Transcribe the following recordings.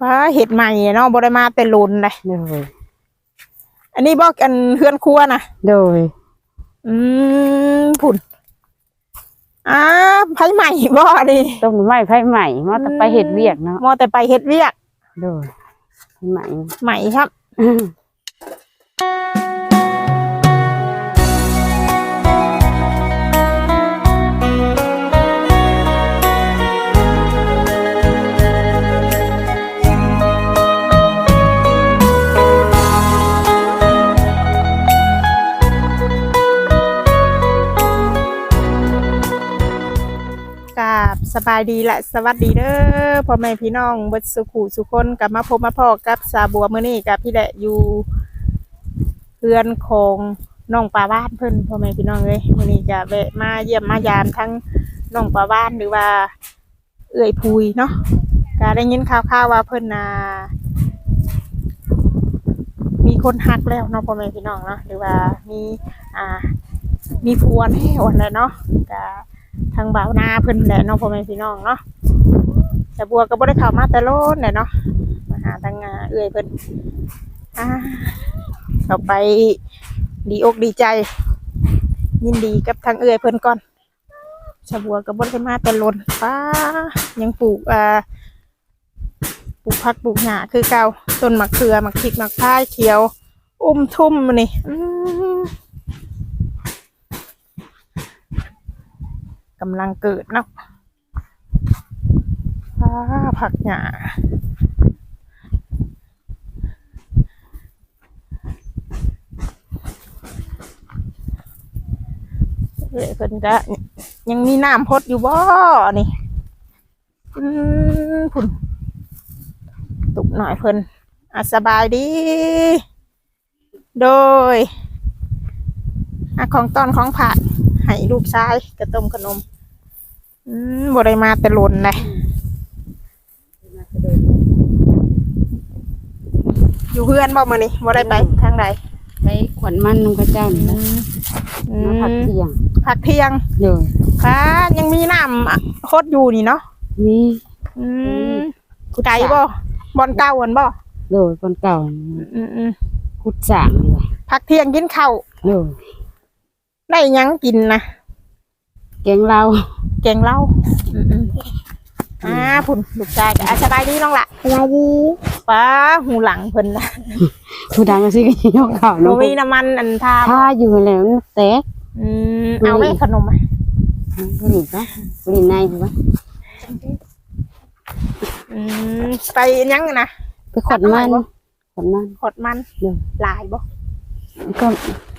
ป้าเห็ดใหม่เนาะบ่ได้มาแต่ลุนเลยโดยอันนี้บอกอันเฮือนครัวนะโดย อืมผุ่นอ่าไผใหม่บ่ดิต้มไม้ไผ่ใหม่มาแต่ไปเฮ็ดเวียกเนาะมอแต่ไปเฮ็ดเวียกโดยไผ่ใหม่ใหม่ครับ สบายดีและสวัสดีเด้อพ่อแม่พี่น้องเบิดสุขุสุคนกลับมาพบมาพอกับสาบัวมื้อนี้กับพี่แหละอยู่เพื่อนของน้องปลาบ้านเพิ่นพ่อแม่พี่น้องเลยมื้อนี้ก็แวะมาเยี่ยมมายามทั้งน้องปลาบ้านหรือว่า เอื่อยพุยเนาะก็ได้ยินข่าวๆว่าเพิ่นน่ะมีคนหักแล้วเนาะพ่อแม่พี่น้องเนาะหรือว่ามีอ่ามีผัวแล้วนั่นแหละเนาะก็างบ่าวนาเพิ่นแหละเนาะพ่อแม่พี่น้องเนาะแต่บัวก็บ่ได้เข้ามาแต่โลดแหละเนาะมาหาทางงาเอื้อยเพิ่นอ่าเข้าไปดีอกดีใจ ยินดีกับทางเอื้อยเพิ่นก่อนชาวบัวก็บ่ได้มาแต่โลนป้ายังปลูกอ่าปลูกผักปลูกหญ้าคือเก่าต้นมะเขือมะพริกมะพร้ายเขียว อุ้มทุ่มมานี่อื้อ กำลังเกิดเนาะผักหญ้าเอ้ยเพิ่นก็ยังมีน้ำพดอยู่บ่ นี่พุ่นตุกหน่อยเพิ่นอะสบายดี โดยอของตอนของผัก ให้ลูกชายกระต้มขนม อืมบ่ได้มาแต่หล่นเลยอยู่เพื่อนบ่มื้อนี้บ่ได้ไปทางใดไปขวัญมันนุ่งกระเจ้านี่นะอืมาพักมเที่ยงพักเที่ยงโดยค่ะยังมีน้ำโคตรอยู่นี่เนาะมีอืมไกลบ่บอนเก่าวันบ่โดยคนเก่าอืมอืมขุดสร้างนี่ว่ะพักเที่ยงกินข้าวโดย ได้หยังกินนะแกงเราแกงเหล้าอืมอืมอ่าพุ่นลูกชายก็อะสบายดีน้องละสวัสดีป้าหูหลังเพิ่นนะผู้ดังก็สิก็ยกข่าวหนูเนาะมีน้ำมันอันทาถ้าอยู่แล้วมันแตกอืมเอาไหมขนมอะบุหรี่ปะบุหรี่ในถูกปะอืมไปยังนะไปขวัญมันขวัญมันขดมันเดี๋ยวหลายบ่ก็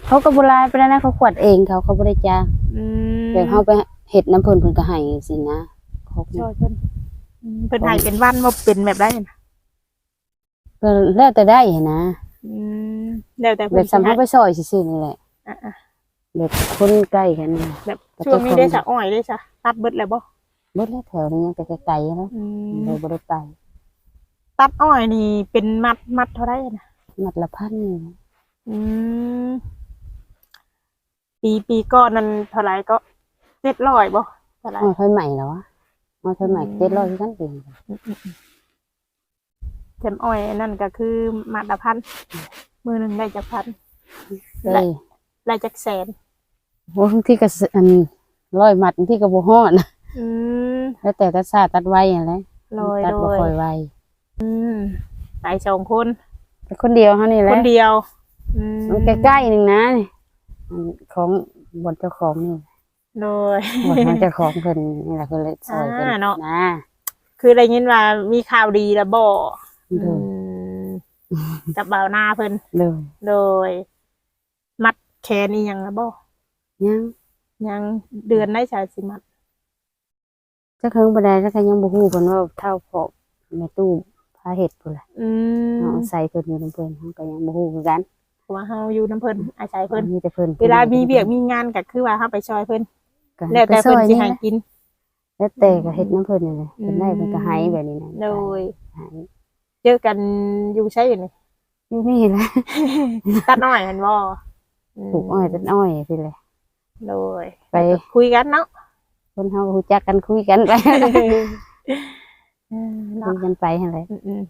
เขาก็โบราณไปแล้วนะเขาขวดเองเขาเขาบริจาคอืมเดี๋ยวเขาไปเห็ดน้ำเพิ่นเพิ่นก็ให้สินะเขาก็ช่วยเพิ่นอืมเพิ่นให้เป็นวันบ่เป็นแบบได้นะก็แล้วแต่ได้หั้นนะอืมแล้วแต่แบเพิ่นบสำสิเขาไปซอยซื่อๆนี่แหละให้อะแบบคนใกล้กันนี่ๆแบบช่วงนี้ได้สะอ้อยได้สะตัดเบิดแล้วบ่เบิดแล้วแถวนี้ยังไปไกลๆแล้วอืมเลยบ่ได้ไปตัดอ้อยนี่เป็นมัดมัดเท่าไหร่นะ มัดละพันนี่นะอืม ปีปีก่อนนั้นเท่าไหร่ก็700บ่เท่าไหร่อ้อยค่อยใหม่แล้ววะอ้อยค่อยใหม่อืมเจ็ดร้อยที่กันเองเต็มอ้อยนั่นก็คือมัดละพันมือหนึงได้จักพันเลยได้จักแสนโอ้บางทีก็สอันร้อยมัดบางทีก็บ่ฮอดนะอืม แล้วแต่ตัดซาตัดไว้อะไรโรยตัดโรบ่ยค่อยไวอืมไปสองคน แต่คนเดียวเฮานี่แหคละนเดียวอืมมันใกล้ๆนึงนะนี่อัน ของบนเจ้าของนี่โดย บนของเจ้าของเพิ่นนี่แหละเพิ่นเลยซอยเพิ่นอ่าเนาะ นะคือได้ยินว่ามีข่าวดีแล้วบ่เด้อมกับบ่าวหน้าเพิ่นเลยโดย มัดแขนนี่ยังละบ่ยังยังเดือนได้ชายสิมัดจักเฮิงบ่ได้จักก็ยังบ่ฮู้เพิ่นว่าเท่าพอแม่ตู้พาเฮ็ดพุ่นล่ะอืมเอาใส่เพิ่นอยู่นำเพิ่นเฮาก็ยังบ่ฮู้คือกันเพราะ ว่าเฮาอยู่น้ำเพิ่นอาศัยเพิ่นมีแต่เพิ่นเวลามีเบียกมีงานก็คือว่าเฮาไปช่วยเพิ่นก็แล้วแต่เพิ่นสิให้ไปซอยกิน แล้วแต่ก็เฮ็ดน้ำเพิ่นนี่แหละอืมเพิ่นได้เพิ่นก็ให้แบบนี้นะโดยให้เจอกันอยู่ใช่อยู่นี่อยู่นี่แหละตัดน้อยเห็นบ่มปลูกอ้อยต้นอ้อยพี่เลยโดยไปคุยกันเนาะคนเฮาก็รู้จักกันคุยกันไปอืมคุเนาะยกันไปหั่นแหละอืมอืม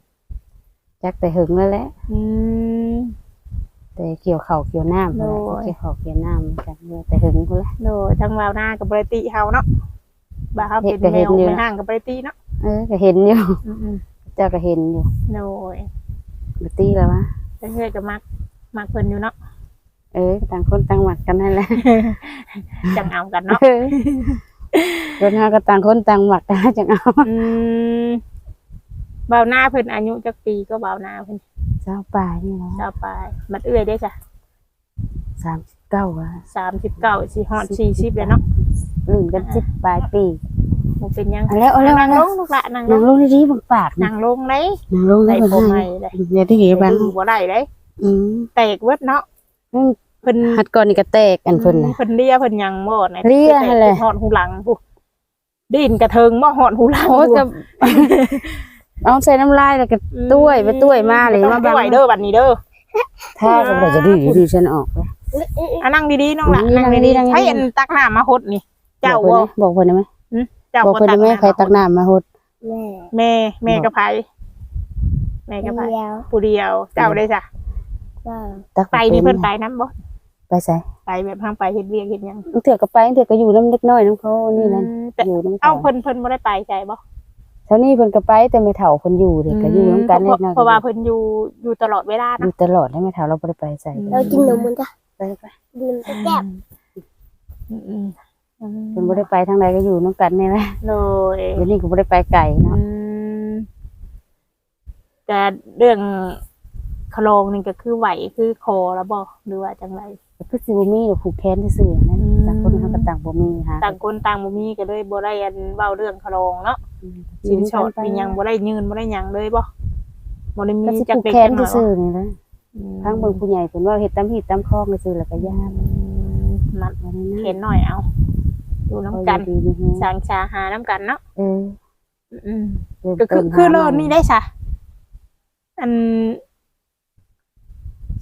จักแต่หึงแล้วแหละอืม แต่เกี่ยวข้าวเกี่ยวน้ำโอ้พุ่นยแหละเกี่ยวข้าวเกี่ยวน้ำจักเลยแต่หึงพุ่นละ โดยทั้งวาวหน้ากับบริติเฮาเนาะบ่าเฮาเป็นเฮ็ดก็แมเฮ็ดวอยู่ ไม่ห่างกับบริติเนาะเออก็เห็นอยู่ อืมเจ้าก็เห็นอยู่ๆโดยบตีแล้ววะเพื่อนๆก็มักมักเพิ่นอยู่เนาะเออต่างคนต่างหมักกันนั่นแหละจังเอากันเนาะเออคนหาก็ต่างคนต่างหมักกันจังเอาอืม บ่าวหน้าเพิ่นอายุจักปีก็บ่าวหน้าเพิ่นเจ้าป่านี่แหละเจ้าปลายมัดเอื้อยได้จ้ะสามสิบเก้าว่ะสามสิบเก้าสี่ฮอดสี่สิบเลยเนาะลื่นกันสิบปลายปีบ่เป็นหยังเอาแล้วเอาแล้วนั่เอางแล้ลวงลูกละนั่งลนางงลงดีๆบังปากนะนั่งลงเลยนางลงได้ใส่บ่ผมใหให้ม่เลยอย่าที่เหี้ยบังดื้อบ่ได้เลยอืมแตกเวิดเนาะอืมเพิ่นหัดก่อนนี่ก็แตกกันเพิ่นน่ะ เพิ่นเลียเพิ่นหยังบ่ไหนเลียแตกหั่นแหละฮอดหูหลังพุดินกระเทิงบ่ฮอดหูหลังโอ้ยพุก็ เอาใส่น้ำลายแล้วก็ตุ้ยไปตุ้ยมาเลยต้มาองบังตุ้ยเด้อบัดนี้เด้อถ้าก็บ่จะดื้อดื้อฉันออกไปอะนั่งดีๆน้องละนั่นั่งงดีดีๆนั่งดีๆๆให้อันตักน้ำมาหดนี่ เจ้าบอกบ่เพิ่นได้ไหมบอกเพิ่นได้ไหมเจ้าบอกเพิ่นได้ไหมใครตักน้ำมาหดแม่แม่แม่กับไผแม่กับไผเดียวผู้เดียว เจ้าได้จ้ะก็ตักไปนี่เพิ่นไปน้ำบ่ไปใส่ไปแบบทางไปเฮ็ดเวียกเฮ็ดหยังเถื่อก็ไปเถื่อก็อยู่น้ำเล็กน้อยน้ำเขานี่นั่นอืมแต่อยู่น้ำเอ้าเขาเพิ่นเพิ่นบ่ได้ไปใจบ่เท่านี้เพิ่นก็ไปแต่ไม่เฒ่าเพิ่นอยู่เด็กก็อยู่น้ำกันเพเล็ราะกน้อยเพราะว่าเพิ่นอยู่อยู่ตลอดเวลาอนะยู่ตลอดได้ไม่เฒ่าเราบ่ได้ไปใส่อืมเรากินนมมันจ้ะไปไปดื่มสักแก้วอืมอืมอืมเพิ่นบ่ได้ไปทางใดก็อยู่น้ำกันนี่แหละโดยเดี๋ยวนี้ก็บ่ได้ไปไกลเนาะอืมแต่เรื่องคลองนี่ก็คือไหวคือคอแล้วบ่หรือว่าจังไรก็ คือสิบ่มีดอกผูกแขนซื่อๆนั่นอืม ต่างคนเขาก็ต่างบ่มีหาต่างคนต่างบ่มีก็เลยบ่ได้อันเว้าเรื่องคลองเนาะอืมสินสอดเป็นหยังบ่ได้ยืนบ่ได้หยังเลยบ่บ่ได้มีก็สิจักผูกเด็กแขนจักน้อยซื่อบ่ๆนี่แหละอืมทางเบิ่งผู้ใหญ่เพิ่นว่าเฮ็ดตามที่ตามคลองซื่อๆแล้วก็ย่าอืมมัดว่านั่นนะเห็นหน่อยเอาอยู่น้ำกันเอาอยู่ดีๆสร้างชาหาน้ำกันเนาะเอออืม เริ่มก็คือต้นคือหาเลิใหม่นนี่ได้ซะอัน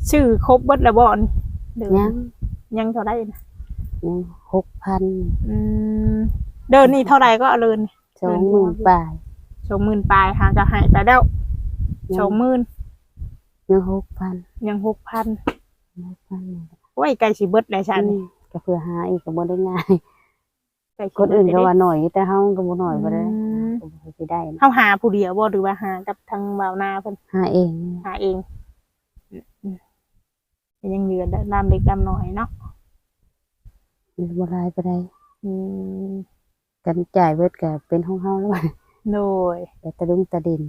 ชื่อครบเบิดแล้วบ่นี่ เดี๋ยวยังยังเท่าได้นะยัง6,000อืมเดินนี่เท่าไหร่ก็เอาเลิน20,000ปลายสองหมื่นปลายหาจะให้แต่แล้วสองหมื่นยัง6,000ยังหกพัน6,000โอ้ยไก่สิเบิดได้ฉันอืมก็เพื่อหาอีกก็บ่ได้ง่ายไก่สิคนอื่นก็เบิดว่าหน่อยอยู่แต่เฮาก็บ่หน่อยบ่ได้อืมก็บ่สิได้นะเฮาหาผู้เดียวบ่หรือว่าหากับทางบ่าวนาเพิ่นหาเองนี่หาเองอืมก็ ยังเหลือดำเล็กดำน้อยเนาะบ่หลายปานใดอืมกันจ่ายเบิดก็เป็นของเฮาแล้วโดยแต่ตะดุงตะดิน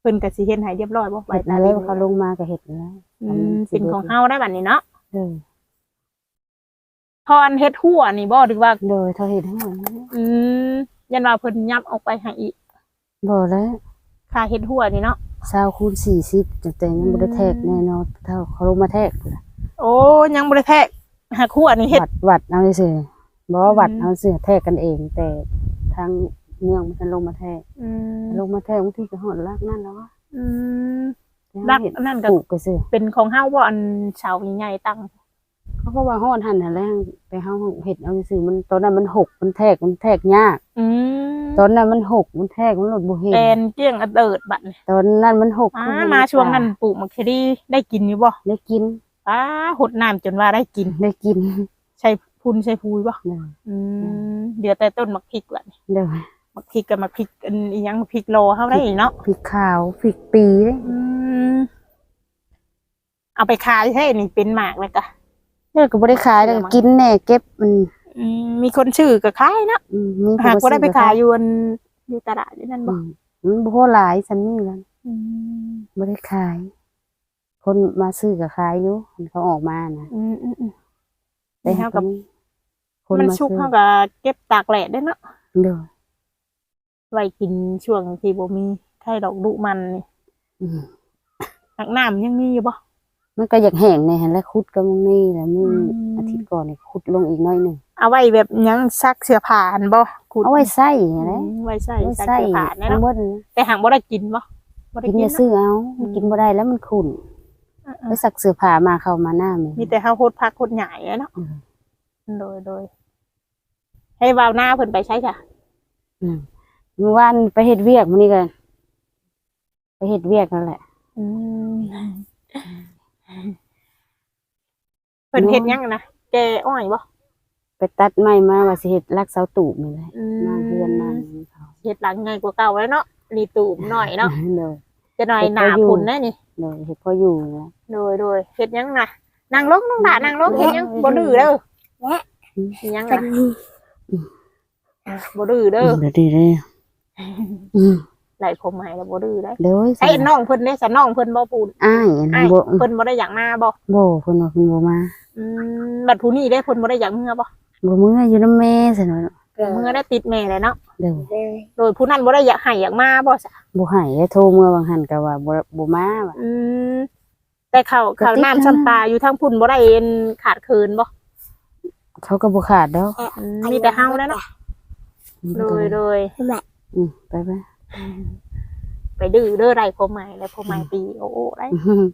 เพิ่นก็สิเฮ็ดให้เรียบร้อยบ่เฮ็ดอะไรเขาลงมาก็เฮ็ดแล้วอืมเป็นของเฮาได้บัดนี้เนาะเด้อพออันเฮ็ดหัวนี่บ่หรือว่าโดยเท่าเฮ็ดทั้งหมดนี้อืมยันว่าเพิ่นยับออกไปให้อีกบ่แล้วค่าเฮ็ดหัวนี่เนาะ 20คูณ40แต่แต่ยังบ่ได้แทกแน่นอนเท่าเขาลงมาแทกพุ่นล่ะโอ้ยังบ่ได้แทกหักหัวนี่เฮ็ดวัดวัดเอาซื่อๆบ่ว่าวัดอืมเอาซื่อแทกกันเอง แต่ทางเมืองมันลงมาแทกอืมลงมาแทกบางทีก็ฮอดลากนั่นแล้วอะอืมแต่รัเฮากเฮ็ดนั่นก็ ปลูกก็ซื่อเป็นของเฮาบ่อันเสาใหญ่ๆตั้งเขาก็ว่าฮอดหั่นนั่นแหละแต่เฮาเฮ็ดเอาซื่อๆมันตอนนั้นมันหกมันแทกมันแทกยาก อืม ตอนนั้นมันหกมันแทกมันหลดบ่เห็นเป็นเกี้ยงอเดิดบัดนี่ตอนนั้นมันหกอ่าคือมาช่วงนั้นปลูกมะเขือดีได้กินอยู่บ่ได้กินอ้าหดน้ำจนว่าได้กินได้กิน ใช้พุนใช้พูยบ่เด้ออืมเดี๋ยวแต่ต้นมักพริกบัดนี่เด้อมักพริกกับมักพริกอันอีหยังพริกโลเฮาได้เนาะพริกขาวพริกปีเด้อืมเอาไปขายให้นี่เป็นหมากเลยกะเด้อก็บ่ได้ขายแล้วก็กินแน่เก็บมัน อืมมีคนชื่อก็ขายเนาะอืมมีหากผู้ว่าได้ไปซื้ขายอยู่อันอยู่ตลาดอยู่นั่นอืบ่มมันบ่พอหลายซันนี่แล้วอืมบ่ได้ขาย คนมาซื้อก็ขายอยู่เขาออกมานะอืมอืมอืมแต่เท่ากับ คนมันมาชุกซื้อเท่ากับเก็บตากแดดได้เนาะเด้อไว้กินช่วงที่บ่มีไข่ดอกดุมันนี่อืมหักน้ำยังมีอยู่บ่ มันก็อยากแห้งในหั่นแหละขุดก็มึงนี่แหละมึงอืม อาทิตย์ก่อนนี่ขุดลงอีกหน้อยหนึง เอาไว้แบบหยังซักเสื้อผ้าหั่นบ่ขุดเอาไว้ใส่อืแหละมไว้ใส่ไว้ซักใส่เสื้อผ้าเนี่ยทั้งเนาะหมดเลยแต่หางบ่ได้กินบ่บ่ได้กินกินอย่าเนาะ ซื้อเอาอืม กินบ่ได้แล้วมันขุ่นอ่าไปสักเสื้อผ้ามาเข้ามาหน้าแม่ๆมีแต่เฮาโคตรพักโคตรใหญ่เนาะอืม โดยโดย ให้วาวหน้าเพิ่นไปใช้จ้ะอืมเมื่อวานไปเฮ็ดเวียกมื้อนี้ก็ไปเฮ็ดเวียกนั่นแหละออืมเพิ่นเฮ็ดหยังนะแกอ้อยบ่ ไปตัดไม้มาว่าสิเฮ็ดรักเสาตูบนี่แหละอืมาเฮือนมาเขาเฮ็ดหลังใหญ่กว่าเก่าแล้วเนาะนี่ตูมหน่อยเนาะเลยจะหน่อยหนาพุ่นแน่นี่เลยเฮ็ดพออยู่นะ โดยโดยเฮ็ดหยังนะนั่งลงน้องดานั่งลงเฮ็ดหยังบ่ดื้อเด้อเฮ็ดหยังกันะนบ่ดื้อเด้อเดี๋ยวดีเลยอืมไหลผมใหม่แล้วบ่ดื้อได้เลยไอ้น้องเพิ่นเนี่ยสะน้องเพิ่นบ่ปูนอ้ายอันไอ้นั้นบ่เพิ่นบ่ได้อยากมาบ่บ่เพิ่นว่าเพิ่นบ่มาอืมบัดผู้นี้ได้เพิ่นบ่ได้อยากเมื่อบ่ บ่มื้ออยู่นำแม่ซั่นเนาะเมื่อได้ติดแม่เลยเนาะเด้อเลยโดยผู้นั้นบ่ได้อยากให้อยากมาบ่ซะบ่ให้ได้โทรเมื่อบางหันก็ว่าบ่บ่มาว่ะอืมแต่ข้าวก็ข้าวติดน้ำนะซ้ำปลาอยู่ทางพุ่นบ่ได้เอ็นขาดเคินบ่เขาก็บ่ขาดดอกอืมมีแต่เฮาแล้วเนาะโดยโดยแม่อืมไปไปไปดื้อเด้อไรผมใหม่แล้วผมใหม่ตีโอ้โอ้ได้อื้อหือ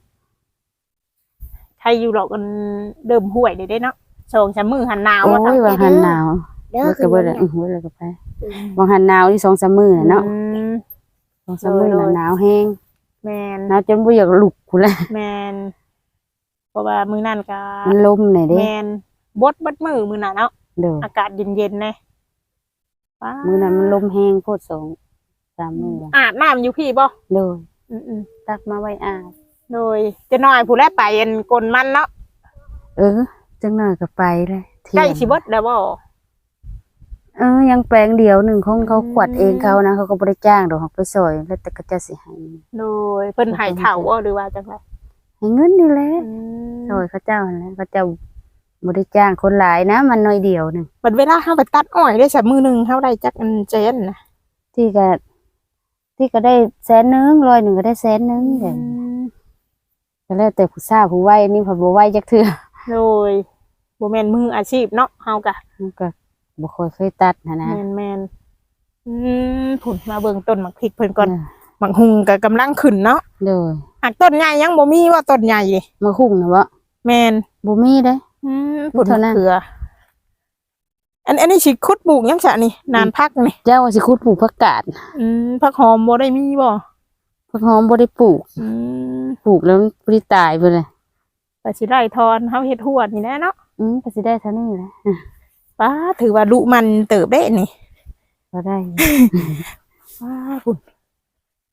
ใครอยู่หรอกกันเดิมห่วยได้ได้เนาะ สองชามมือหันหนาวโอ้อะยบางหันหนาวเด้อแล้วคืก็อเบิดเนี่อะยอื้อเบิดแล้วก็ไปบางหันหนาวนี่2-3มื้อน่ะเนาะอืม2-3มื้อโดน่ะยหนาวแฮงแมนหนาวจนบ่อยากลุกพุ่นละแมนเพราะว่ามือนั่นก็มันลมหน่อยเด้แมนบดบัดมือมือน่ะเนาะเด้ออากาศเย็นๆเลยว้ามื้อนั้นมันลมแฮงโพดสองสามมื้อแล้วอาบน้ำอยู่พี่บ่เด้ออืมตักมาไว้อาบๆโดยจะน้อยผู้แลไปเอ็นกลมันเนาะเออ จังหน่อยก็ไปเลยเที่ยงใกล้สิเบิดแล้วบ่เออยังแปลงเดียวหนึ่งของเขาอืมขวัดเองเขานะเขาก็บ่ได้จ้างดอกเขาไปซอย แล้วแต่ก็จะสิให้โดยเพิ่นให้เฒ่าบ่หรือว่าจังไดให้เงินนี่แหละอืมซอยเขาเจ้านั่นแหละเขาเจ้าบ่ได้จ้างคนหลายนะมันน้อยเดียวหนึงบัดเวลาเฮาไปตัดอ้อยได้สักมือหนึงเฮาได้จักอันเจนนะที่ก็ที่ก็ได้แสนหนึงร้อยหนึงก็ได้แสนหนึงเดี๋ยวก็แล้วแต่ผู้สาวผู้ไว้นี่พอบ่ไว้จักเทื่อโดย บ่แม่นมืออาชีพเนาะเฮากะมันก็บ่ค่อยเคยตัดนะนะแม่นแม่นอืมผุนมาเบิ่งต้นหมักพริกเพิ่นก่อนเออหมักหุงก็กำลังขึ้นเนาะโดยหากต้นใหญ่ยังบ่มีว่าต้นใหญ่นี่มาคุ้งนะบ่แม่นบ่มีเด้ อืมผุนเท่านั้นเขืออันอันนี้สิขุดปลูกยังซะนี่ นานพักนี่เจ้าว่าสิขุดปลูกผักกาดอืมผักหอมบ่ได้มีบ่ผักหอมบ่ได้ปลูก อืมปลูกแล้วมันบ่ได้ตายไปเลย ก็สิได้ทอนเฮาเฮ็ดฮวดนี่แหละเนาะ อืมก็สิได้เท่านี้แหละป้าถือว่าลุมันเติบได้นี่ก็ได้ว้าพุ่น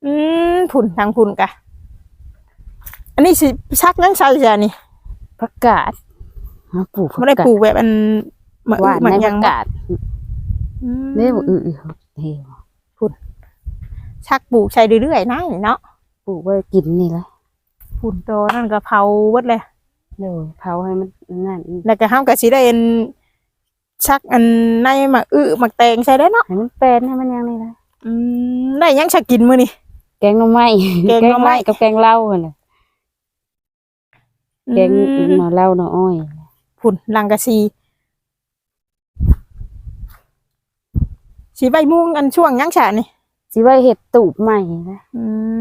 อืมพุ่นทางพุ่นกะ อันนี้สิชักยังใช่จ้ะนี่ผักกาดมาปลูกผักไม่ได้กาดปลูกแบบอันมะหวานมะในยัผังกบ่กาดอืมนี่บ่อือๆเฮ้ยชักปลูกใช้เรื่อยๆนะนี่เนาะปลูกไว้กินนี่แหละพุ่นโตนั่นก็เผาเบิดเลย เดี๋ยวเผาให้มันนั่นแล้วก็เฮาก็สิได้อันชักอันในหมักอึหมักแตงใช้ได้เนาะให้มันเป็นให้มันยังนี่แหละอืมได้ยังชักกินมื้อนี่ แกงหน่อไม้แกงหน่อไม้ กับแกงเหล้าหั่นน่ะแกงอืมหน่อเหล้าหน่ออ้อยพุ่นลังกะซีสีใบม่วงอันช่วงยังฉะนี่สิไว้เฮ็ดตูบใหม่นะอืม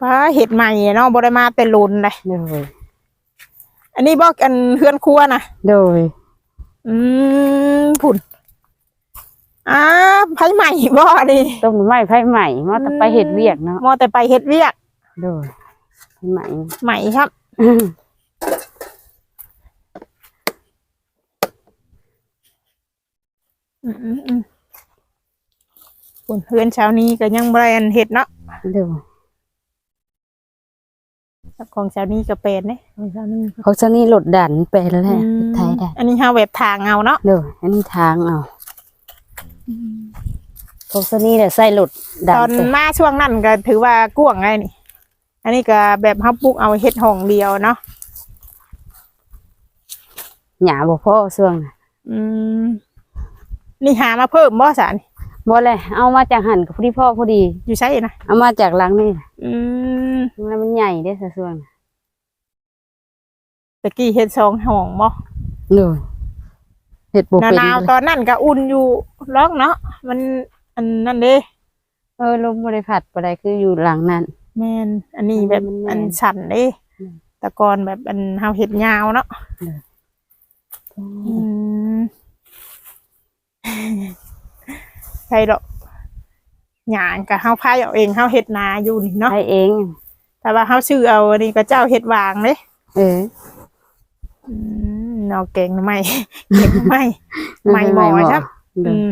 ป้าเห็ดใหม่เนาะบ่ได้มาแต่ลุนเลยโดยอันนี้บอกอันเฮือนครัวนะโดย อืมผุ่นอ้าไผใหม่บ่ดิต้มหน่อไม้ไผใหม่มาแต่ไปเฮ็ดเวียกเนาะมอแต่ไปเฮ็ดเวียกโดยไผใหม่ใหม่ครับอืมอืมอืมผุ่นเฮือนเช้านี้ก็ยังบ่ได้อันเฮ็ดเนาะโดย ของเช้านี้ก็เป็นเด้ของเช้านี้ก็เขาซะนี่รถดันไปแล้วแหละอืมไทยได้อันนี้เฮาแบบทางเอาเนาะโดยอันนี้ทางเอาเขาซะนี่แหละใส่รถดันตอนไปมาช่วงนั้นก็ถือว่ากว้างไงนี่ อันนี้ก็แบบเฮาปลูกเอาเฮ็ดห้องเดียวเนาะหยาบ่พอช่วงน่ะอืมนี่หามาเพิ่มบ่สาร บ่เลยเอามาจากหันกับพอดีพ่อพอดี อยู่ใช่นะเอามาจากหลังนี่น่ะอืมแล้วมันใหญ่เด้อซะช่วงน่ะตะกี้เฮ็ดสองห้องบ่เลยเฮ็ดบ่หเป็นนาวเลยๆตอนนั้นก็อุ่นอยู่ร้องเนาะมันอันนั่นเด้เออลมบ่ได้พัดบ่ได้คืออยู่หลังนั้น แม่นอันนี้แบบมันแม่นอันสั่นเด้อืมแตะกอนแบบอันเฮาเฮ็ดยาวเนาะอืม ใช่ดอกหยางก็เฮาพายเอาเองเฮาเฮ็ดนาอยู่นี่เนาะให้เอง แต่ว่าเฮาซื้อเอาอันนี้ก็เจ้าเฮ็ดวางเด้เอออืมเนาเก่งไหมเก่งไหมไม่หมอครับเด้อือม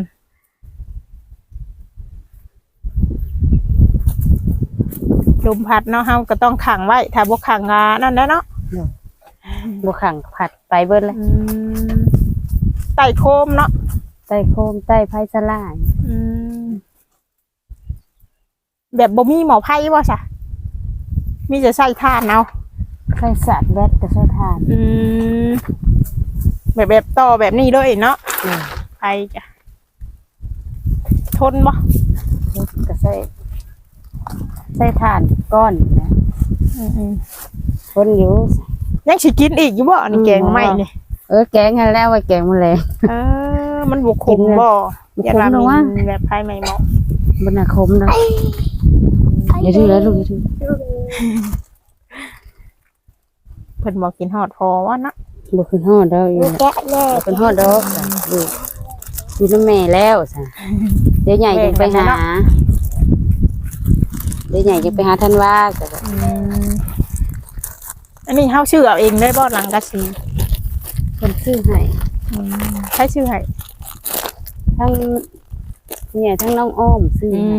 ลมพัดเนาะเฮาก็ต้องขังไว้ ถ้าบ่ขังอ่านั่นแหละเนาะบ่ขังผัดไปเบิดเลยอืมไต่โคมเนาะใต้โคมใต้ไผ่สลายอืมแบบบ่มีหมอไพ่บ่ซะมีแต่ใส่ทานเอาไผ่สาดแวดก็ใช้ทาน อืมแบบแบบต่อแบบนี้เลยเนาะเออไพ่จ้ะทนบ่รถก็ใช้ใช้ทานก้อนนะอืมคนอยู่ ๆยังสิกินอีกอยู่บ่อันนี้อืมแกงใหม่นี่ เออแกงให้แล้วไว้แกงมาเลยเออ มันบุกขมกินเลยบ่บ่อย่าขมราหรอมีวะแบบไพ่ใหม่เหมาะบนนาคมนะอย่าดื้อแล้วลูกอย่าดื้อเพิ่นบอกกินฮอดพอว่านะบ่ขึ้นฮอดดอกอยู่แกะแน่บ่ขึ้นฮอดดอกจ้ะลูกอยู่น้ำแม่แล้วจ้ะเดี๋ยวใหญ่จะไปหาเดี๋ยวใหญ่จะไปหาท่านว่าก็แบบอืมอันนี้เฮาชื่อเอาเองได้บ่หลังกะสีคนชื่อให้อืมใช้ชื่อให้ ทั้งเนี่ยทั้งน้องอ้อมซื้ออืให้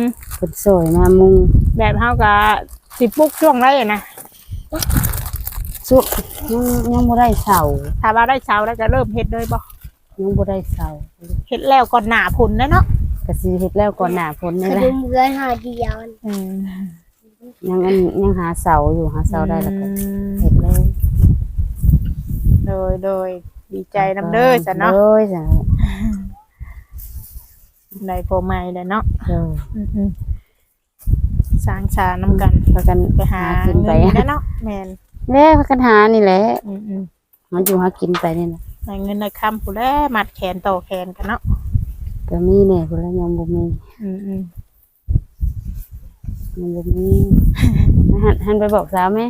มคนสวยมามุงแบบเฮาก็สิปลุกช่วงไรอะนะสุยังยังบ่ได้เสาถ้าว่าได้เช้าแล้วก็เริ่มเฮ็ดเลยบ่ยังบ่ได้เสาเฮ็ดแล้วก่อนหน้าผลนะเนาะก็สิเฮ็ดแล้วก่อนหน้าฝนขนี่แหนละมเบือนหาเดียวอืมยังอันยังหาเสาอยู่หาเสาได้แล้วก็อืมเฮ็ดเลยโดยโดยดีใจนำเด้อจ้ะเนาะโด้ยจ้ะ ได้โปรใหม่แล้วเนาะเด้ออืมๆสร้างชาน้ำกันพากันไปหากินไปเงินนะเนาะแมนแล้พากันหานี่แหละอืมอืมมันอยู่หากินไปนี่แหละได้เงินได้คำผู้แลมัดแขนต่อแขนกันเนาะก็มีแน่พุ่นละยังบ่มีอืมอืมยังบ่มีหันหันไปบอกสาวไหม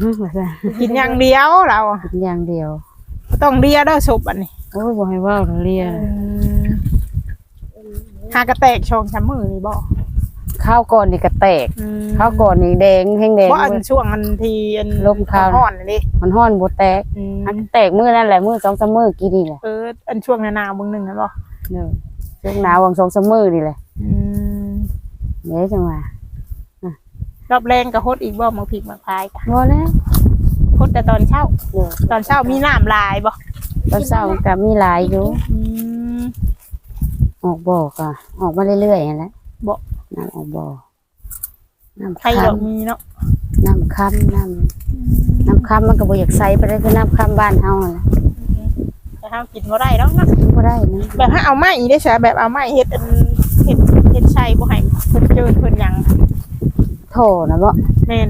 อื้อว่าซะกินอย่างเดียวเราอะกินอย่างเดียวบ่ต้องเลียเด้อศพอันนี้โอ้ยบ่ให้เว้าเรีย หากระแตกชองช้ำมือนี่บ่ข้าวก่อนนี่ก็แตกอืมข้าวก่อนนี่แดงแห้งแดงบ่อันช่วงอันที่อันลมข้าวฮ้อนๆนี่มันฮ้อนบ่แตกอืมอันแตกมื้อนั่นแหละมื้อ2 3มื้อกี่นี่แหละเอออันช่วงหนาวๆมื้อหนึงนะบ่เด้อช่วงหนาววัง2 3มื้อนี่แหละอืมเด้จังว่ารอบแรงก็ฮดอีกบ่มาพริกมาพายกะบ่แล้วฮดแต่ตอนเช้าเด้อตอนเช้ามีน้ำลายบ่ตอนเช้าก็มีหลายอยู่ อืมออกบ่ก็ออกมาเรื่อยๆนั่นแหละบ่น้ำออกบ่น้ำใครค้ดอกมีเนาะำน้ำค้ำน้ำน้ำค้ำมันก็บ่อยากใส่ไปได้คือน้ำค้ำบ้านเฮานั่นแหละแต่เฮากินบ่ได้ดอกเนาะบ่ได้นะแบบถ้าเอาไม้ได้ใช่แบบเอาไม้เฮ็ดอันเฮ็ดเฮ็ดใช่บ่ให้เพิ่นเจอเพิ่นหยังโถนะบ่แม่น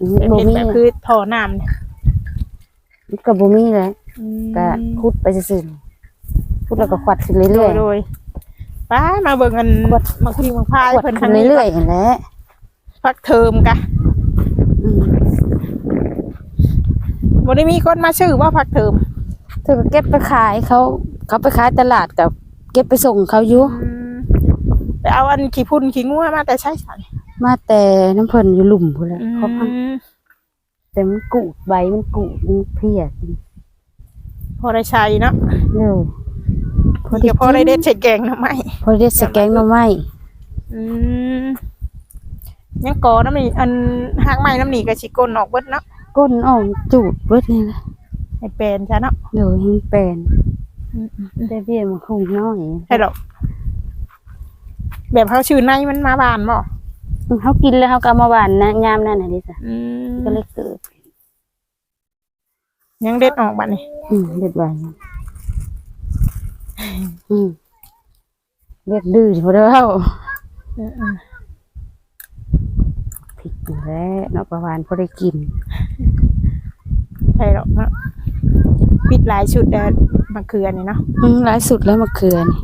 อืมเฮ็ดบ่มีแบบคือท่อน้ำเนี่ยมันก็บ่มีแหละอืมก็ขุดไปซื่อๆ ขุดแล้วก็ขวัดขึ้นเรื่อยโดยๆไป้ามาเบิ่งกันมาคุยมาพายๆขวัดเพิ่นขึ้ทานงนี้เรื่อยๆนั่นแหละพักเทอมกะอืมบ่ได้มีคนมาซื้อว่าพักเทอมเธอก็เก็บไปขายเขา เขาไปขายตลาดกับ เก็บไปส่งเขาอยู่อืมไปเอาอันขี้พุ่นขี้งัวมาแต่ใช้สันมาแต่น้ำเพิ่นอยู่หลุมพุ่นแหละเขาพังอืมแต่มันกูดใบมันกูดมันเพลียพอได้ใช้เนาะเด้อ เดี๋ยวพอได้เด็ดใส่แกงหน่อไม้พอได้สแกงหน่อไม้อืมยังก่อน้ำนี่อันหากไม้น้ำนี่ก็สิก้นออกเบิดเนาะก้นออกจูดเบิดนี่แหละให้แปลนซะเนาะเดี๋ยวให้แปลนอืมได้เบี้ยมันคงน้อยให้ดอกแบบเขาชื่อในมันมาบานบ่เขากินแล้วเขาก็เอามาหวานนะยามนั่นน่ะดิจ้ะอืมก็เลยเกิดยังเด็ดออกบัดนี่อืมเด็ดไว้ อืมเด็ดดื้อพอเด้ออืมอืมผิดอยู่แล้วเนาะประวานพอได้กินให้ดอกเนาะปิดหลายชุดแต่มาเคือนี่เนาะอืมหลายสุดแล้วมะเขือนี่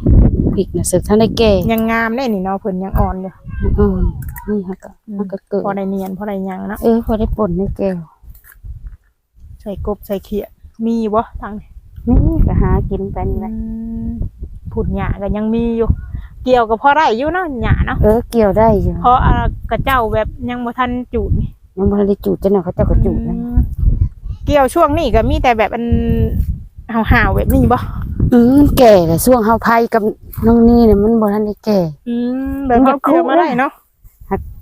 พริกน่ะสึกท่านได้แก่ยังงามได้นี่เนาะเพิ่นยังอ่อนอยู่อืมนี่ฮะก็มันก็เกิดพอได้เนียนพอได้หยังเนาะเออพอได้ป่นได้แก้วใส่กบใส่เขียดมีบ่ทางนี้นี่ก็หากินไปนี่แหละ ผุดหยาก็ยังมีอยู่ เกี่ยวกับพ่อได้อยู่เนาะหญ้าเนาะเออ เกี่ยวได้อยู่เพราะอ่ากระเจ้าแบบยังบ่ทันจูดนี่ยังบ่ทันได้จูดจังหน่อยเขาเจ้าก็จูดนะอืมเกี่ยวช่วงนี้ก็มีแต่แบบอันห่าวๆแบบนี้บ่อืมมันแก่แต่ช่วงเฮาไผกับน้องนี่เนี่ยมันบ่ทันได้แก่ อืมแบบเขาเกี่ยวมาได้เนาะ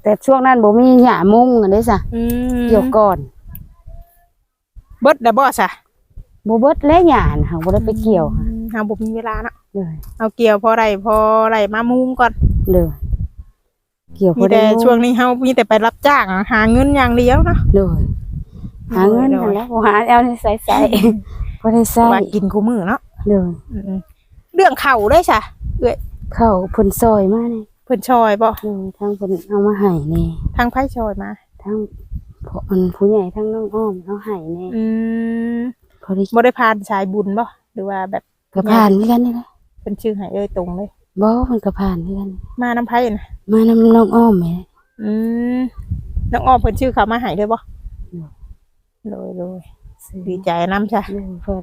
แต่ช่วงนั้นบ่มีหญ้ามุงอันนี้ซะอืมเกี่ยวก่อนเบิดแล้วบ่ซะบ่เบิดแล้วหญ้าน่ะเฮาบ่ได้ไปเกี่ยวอืม เฮาบ่มีเวลาเนาะเลยเอาเกี่ยวพอได้พอได้มามุงก่อนเลยเกี่ยวมีบ่ได้แต่มุงช่วงนี้เฮามีแต่ไปรับจ้างหาเงินอย่างเดียวเนาะเลยหาเงินนั่นแหล้วหาเอาในใส่ใส่บ่ได้ใส่ว่ากินคู่มื้อเนาะเลยอืมเรื่องเข่าได้ซะเข้าเพิ่นซอยมานี่เพิ่นชอยบ่เลยทางเพิ่นเอามาให้นี่ทางไผชอยมาทั้งพ่ออันผู้ใหญ่ทั้งน้องอ้อมเอาให้นี่อืมพอได้บ่ได้ผ่านสายบุญบ่หรือว่าแบบ ก็ผ่านคือกันนี่แหละเพิ่นชื่อให้เอ้ยตรงเลยบ่มันก็ผ่านคือกัน มาน้ำไผน่ะมานำน้องอ้อมแหม่อืมน้องอ้อมเพิ่นชื่อเขามาให้ด้วยบ่อืมโดยโดยซื้อดีใจนํจ้ะเลยเพิ่น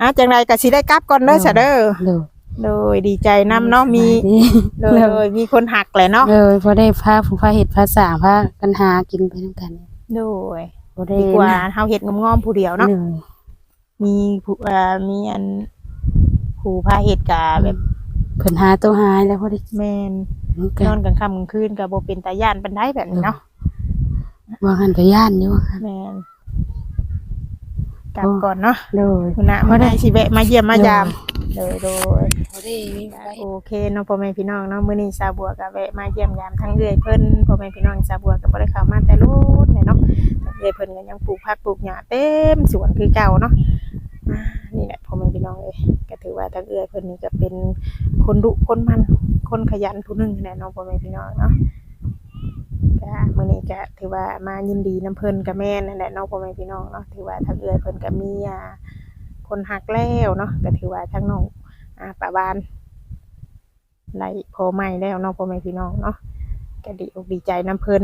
อะจังไดก็สิได้กลับก่อนเด้อซะเด้อเลยโดยดีใจนํเนาะมีสบายดีโดยโดยมีคนหักแหละเนาะเลยพอได้พาผู้พาเฮ็ดพาสร้างพากันหากินไปนํกันโดยบ่ได้ดีกว่าเฮาเฮ็ดงอมๆผู้เดียวเนาะเลย มีผู้เอ่อมีอันผู้พาเฮ็ดก็แบบเพิ่นหาตัวหายแล้วพอได้แม่นกินนกัอนนกลางค่ำกลางคืนก็บ่เป็นตาย่านปานใดแบบนี้เนาะว่าหันก็ย่านอยู่ว่าหั่นแม่นกลับก่อนเนาะเลยคุณนะบ่มาได้ได้สิแวะมาเยี่ยมมายามโดยโดย บ่ได้มีไปโอเคเนาะพ่อแม่พี่น้องเนาะมื้อนี้สาวบัวก็แวะมาเยี่ยมยามทั้งเอื้อยเพิ่นพ่อแม่พี่น้องสาวบัวก็บ่ได้เข้ามาแต่โลดเนี่ยเนาะทั้งเอื้อยเพิ่นก็ยังปลูกผักปลูกหญ้าเต็มสวนคือเก่าเนาะอ่า นี่แหละพ่อแม่พี่น้องเอ้ยก็ถือว่าทั้งเอื้อยเพิ่นนี่ก็เป็นคนดุคนมันคนขยันผู้หนึงแหละเนพ่อแม่พี่น้องเนาะก็มื้อนี้ก็ถือว่ามายินดีนํเพิ่นก็แม่นั่นแหละเนาะพ่อแม่พี่น้องเนาะถือว่าทั้งเอื้อยเพิ่นก็มีอ่าคนหักแล้วเนาะก็ถือว่าทั้งน้องอ่าป้าบานไล่พอใหม่แล้วเนาะพ่อแม่พี่น้องเนาะก็ดีอกดีใจน้ำเพิ่น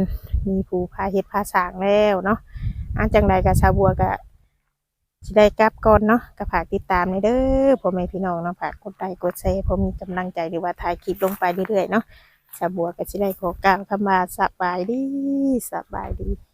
มีผู้พาเฮ็ดพาสร้างแล้วเนาะอันจังใดกับชาวบัวก็ สิได้กลับก่อนเนาะก็ฝากติดตามในเด้อพ่อแม่พี่น้องเนาะฝากกดไลค์กดแชร์เพอมีกำลังใจหรือว่าถ่ายคลิปลงไปเรื่อยๆเนาะสะบัวก็สิได้ขอกล่าวคำว่าสบายดีสบายดี